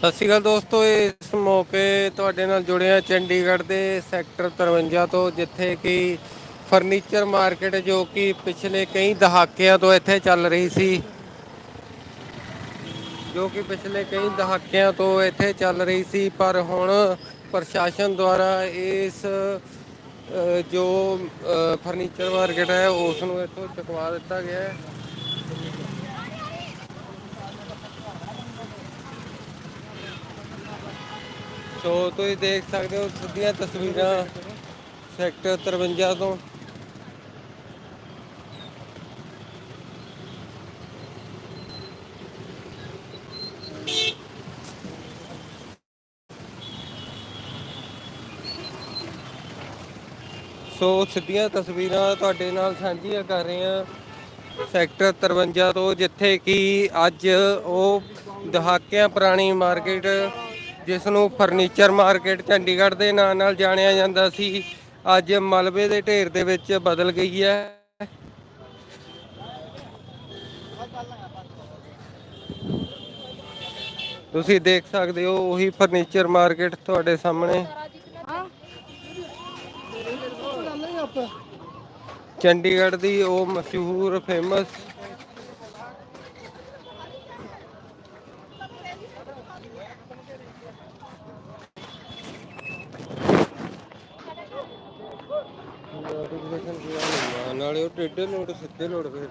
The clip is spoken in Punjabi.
ਸਤਿ ਸ਼੍ਰੀ ਅਕਾਲ ਦੋਸਤੋ, ਇਸ ਮੌਕੇ ਤੁਹਾਡੇ ਨਾਲ ਜੁੜੇ ਹਾਂ ਚੰਡੀਗੜ੍ਹ ਦੇ ਸੈਕਟਰ 53 ਤੋਂ, ਜਿੱਥੇ ਕਿ ਫਰਨੀਚਰ ਮਾਰਕੀਟ ਜੋ ਕਿ ਪਿਛਲੇ ਕਈ ਦਹਾਕਿਆਂ ਤੋਂ ਇੱਥੇ ਚੱਲ ਰਹੀ ਸੀ। ਜੋ ਕਿ ਪਿਛਲੇ ਕਈ ਦਹਾਕਿਆਂ ਤੋਂ ਇੱਥੇ ਚੱਲ ਰਹੀ ਸੀ, ਪਰ ਹੁਣ ਪ੍ਰਸ਼ਾਸਨ ਦੁਆਰਾ ਇਸ ਜੋ ਫਰਨੀਚਰ ਮਾਰਕੀਟ ਹੈ, ਉਸ ਨੂੰ ਇੱਥੋਂ ਚੁਕਵਾ ਦਿੱਤਾ ਗਿਆ ਹੈ। ਸੋ ਤੁਸੀਂ ਦੇਖ ਸਕਦੇ ਹੋ ਸਿੱਧੀਆਂ ਤਸਵੀਰਾਂ ਸੈਕਟਰ 53 ਤੋਂ। ਸੋ ਸਿੱਧੀਆਂ ਤਸਵੀਰਾਂ ਤੁਹਾਡੇ ਨਾਲ ਸਾਂਝੀਆਂ ਕਰ ਰਹੇ ਹਾਂ ਸੈਕਟਰ 53 ਤੋਂ, ਜਿੱਥੇ ਕਿ ਅੱਜ ਉਹ ਦਹਾਕਿਆਂ ਪੁਰਾਣੀ ਮਾਰਕੀਟ ਜਿਸ ਨੂੰ ਫਰਨੀਚਰ ਮਾਰਕੀਟ ਚੰਡੀਗੜ੍ਹ ਦੇ ਨਾਂ ਨਾਲ ਜਾਣਿਆ ਜਾਂਦਾ ਸੀ, ਅੱਜ ਮਲਬੇ ਦੇ ਢੇਰ ਦੇ ਵਿੱਚ ਬਦਲ ਗਈ ਹੈ। ਤੁਸੀਂ ਦੇਖ ਸਕਦੇ ਹੋ, ਉਹੀ ਫਰਨੀਚਰ ਮਾਰਕੀਟ ਤੁਹਾਡੇ ਸਾਹਮਣੇ। ਚੰਡੀਗੜ੍ਹ ਦੀ ਉਹ ਮਸ਼ਹੂਰ, ਫੇਮਸ ਨਾਲੇ ਉਹ ਟੇਢੇ ਲੋਡ ਸਿੱਧੇ ਲੋਡ ਫਿਰ।